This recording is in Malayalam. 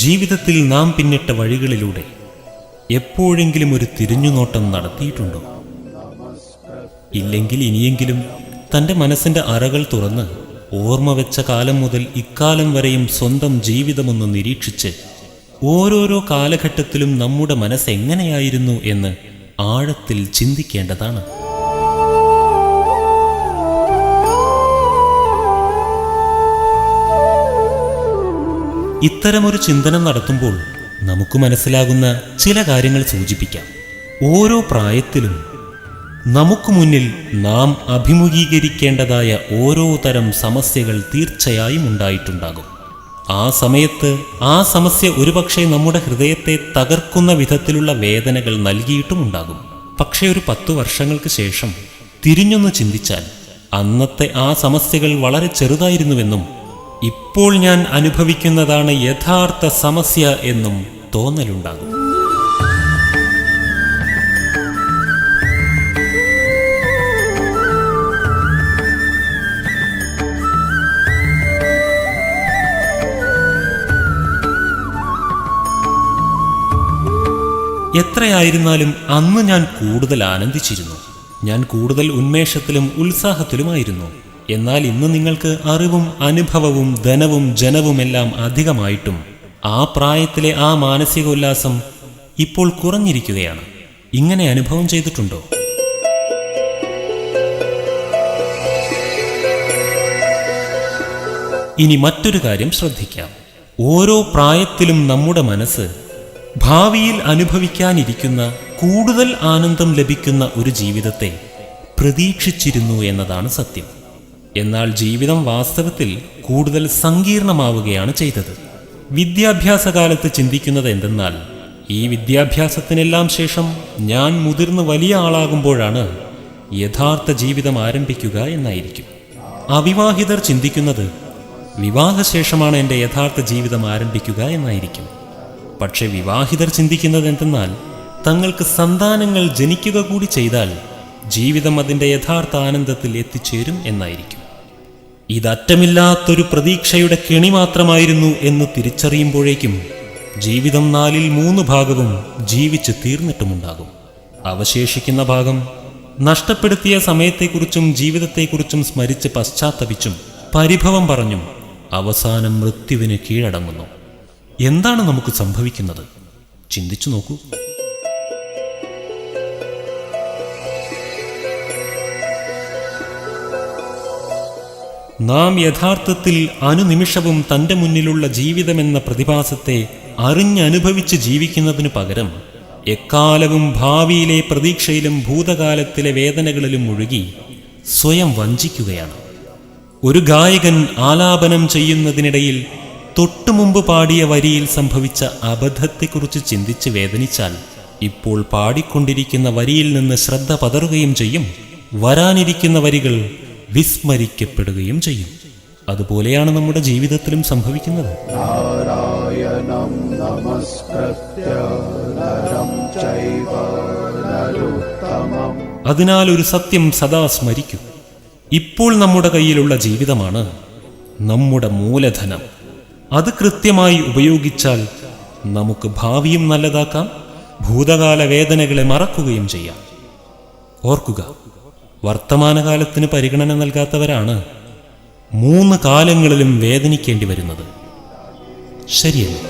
ജീവിതത്തിൽ നാം പിന്നിട്ട വഴികളിലൂടെ എപ്പോഴെങ്കിലും ഒരു തിരിഞ്ഞുനോട്ടം നടത്തിയിട്ടുണ്ടോ? ഇല്ലെങ്കിൽ ഇനിയെങ്കിലും തന്റെ മനസ്സിന്റെ അറകൾ തുറന്ന് ഓർമ്മ വെച്ച കാലം മുതൽ ഇക്കാലം വരെയും സ്വന്തം ജീവിതമൊന്ന് നിരീക്ഷിച്ച് ഓരോരോ കാലഘട്ടത്തിലും നമ്മുടെ മനസ്സെങ്ങനെയായിരുന്നു എന്ന് ആഴത്തിൽ ചിന്തിക്കേണ്ടതാണ്. ഇത്തരമൊരു ചിന്തനം നടത്തുമ്പോൾ നമുക്ക് മനസ്സിലാകുന്ന ചില കാര്യങ്ങൾ സൂചിപ്പിക്കാം. ഓരോ പ്രായത്തിലും നമുക്ക് മുന്നിൽ നാം അഭിമുഖീകരിക്കേണ്ടതായ ഓരോ തരം സമസ്യകൾ തീർച്ചയായും ഉണ്ടായിട്ടുണ്ടാകും. ആ സമയത്ത് ആ സമസ്യ ഒരുപക്ഷെ നമ്മുടെ ഹൃദയത്തെ തകർക്കുന്ന വിധത്തിലുള്ള വേദനകൾ നൽകിയിട്ടുമുണ്ടാകും പക്ഷേ ഒരു പത്തു വർഷങ്ങൾക്ക് ശേഷം തിരിഞ്ഞൊന്ന് ചിന്തിച്ചാൽ അന്നത്തെ ആ സമസ്യകൾ വളരെ ചെറുതായിരുന്നുവെന്നും ഇപ്പോൾ ഞാൻ അനുഭവിക്കുന്നതാണ് യഥാർത്ഥ സമസ്യ എന്നും തോന്നലുണ്ടാകും. എത്രയായിരുന്നാലും അന്ന് ഞാൻ കൂടുതൽ ആനന്ദിച്ചിരുന്നു. ഞാൻ കൂടുതൽ ഉന്മേഷത്തിലും ഉത്സാഹത്തിലുമായിരുന്നു. എന്നാൽ ഇന്ന് നിങ്ങൾക്ക് അറിവും അനുഭവവും ധനവും ജനവുമെല്ലാം അധികമായിട്ടും ആ പ്രായത്തിലെ ആ മാനസിക ഉല്ലാസം ഇപ്പോൾ കുറഞ്ഞിരിക്കുകയാണ്. ഇങ്ങനെ അനുഭവം ചെയ്തിട്ടുണ്ടോ? ഇനി മറ്റൊരു കാര്യം ശ്രദ്ധിക്കാം. ഓരോ പ്രായത്തിലും നമ്മുടെ മനസ്സ് ഭാവിയിൽ അനുഭവിക്കാനിരിക്കുന്ന കൂടുതൽ ആനന്ദം ലഭിക്കുന്ന ഒരു ജീവിതത്തെ പ്രതീക്ഷിച്ചിരുന്നു എന്നതാണ് സത്യം. എന്നാൽ ജീവിതം വാസ്തവത്തിൽ കൂടുതൽ സങ്കീർണമാവുകയാണ് ചെയ്തത്. വിദ്യാഭ്യാസ കാലത്ത് ചിന്തിക്കുന്നത് എന്തെന്നാൽ ഈ വിദ്യാഭ്യാസത്തിനെല്ലാം ശേഷം ഞാൻ മുതിർന്ന് വലിയ ആളാകുമ്പോഴാണ് യഥാർത്ഥ ജീവിതം ആരംഭിക്കുക എന്നായിരിക്കും. അവിവാഹിതർ ചിന്തിക്കുന്നത് വിവാഹശേഷമാണ് എന്റെ യഥാർത്ഥ ജീവിതം ആരംഭിക്കുക എന്നായിരിക്കും. പക്ഷെ വിവാഹിതർ ചിന്തിക്കുന്നത് എന്തെന്നാൽ തങ്ങൾക്ക് സന്താനങ്ങൾ ജനിക്കുക കൂടി ചെയ്താൽ ജീവിതം അതിന്റെ യഥാർത്ഥ ആനന്ദത്തിൽ എത്തിച്ചേരും എന്നായിരിക്കും. ഇതറ്റമില്ലാത്തൊരു പ്രതീക്ഷയുടെ കെണി മാത്രമായിരുന്നു എന്ന് തിരിച്ചറിയുമ്പോഴേക്കും ജീവിതം നാലിൽ മൂന്ന് ഭാഗവും ജീവിച്ച് തീർന്നിട്ടുമുണ്ടാകും. അവശേഷിക്കുന്ന ഭാഗം നഷ്ടപ്പെടുത്തിയ സമയത്തെക്കുറിച്ചും ജീവിതത്തെക്കുറിച്ചും സ്മരിച്ച് പശ്ചാത്തപിച്ചും പരിഭവം പറഞ്ഞും അവസാനം മൃത്യുവിന് കീഴടങ്ങുന്നു. എന്താണ് നമുക്ക് സംഭവിക്കുന്നത്? ചിന്തിച്ചു നോക്കൂ. നാം യഥാർത്ഥത്തിൽ അനുനിമിഷവും തന്റെ മുന്നിലുള്ള ജീവിതമെന്ന പ്രതിഭാസത്തെ അറിഞ്ഞനുഭവിച്ച് ജീവിക്കുന്നതിനു പകരം എക്കാലവും ഭാവിയിലെ പ്രതീക്ഷയിലും ഭൂതകാലത്തിലെ വേദനകളിലും മുഴുകി സ്വയം വഞ്ചിക്കുകയാണ്. ഒരു ഗായകൻ ആലാപനം ചെയ്യുന്നതിനിടയിൽ തൊട്ടുമുമ്പ് പാടിയ വരിയിൽ സംഭവിച്ച അബദ്ധത്തെക്കുറിച്ച് ചിന്തിച്ച് വേദനിച്ചാൽ ഇപ്പോൾ പാടിക്കൊണ്ടിരിക്കുന്ന വരിയിൽ നിന്ന് ശ്രദ്ധ പതറുകയും ചെയ്യും. വരാനിരിക്കുന്ന വരികൾ വിസ്മരിക്കപ്പെടുകയും ചെയ്യും. അതുപോലെയാണ് നമ്മുടെ ജീവിതത്തിലും സംഭവിക്കുന്നത്. അതിനാൽ ഒരു സത്യം സദാ സ്മരിക്കും. ഇപ്പോൾ നമ്മുടെ കയ്യിലുള്ള ജീവിതമാണ് നമ്മുടെ മൂലധനം. അത് കൃത്യമായി ഉപയോഗിച്ചാൽ നമുക്ക് ഭാവിയും നല്ലതാക്കാം ഭൂതകാല വേദനകളെ മറക്കുകയും ചെയ്യാം. ഓർക്കുക വർത്തമാനകാലത്തിന് പരിഗണന നൽകാത്തവരാണ് മൂന്ന് കാലങ്ങളിലും വേദനിക്കേണ്ടി വരുന്നത്. ശരിയല്ലേ?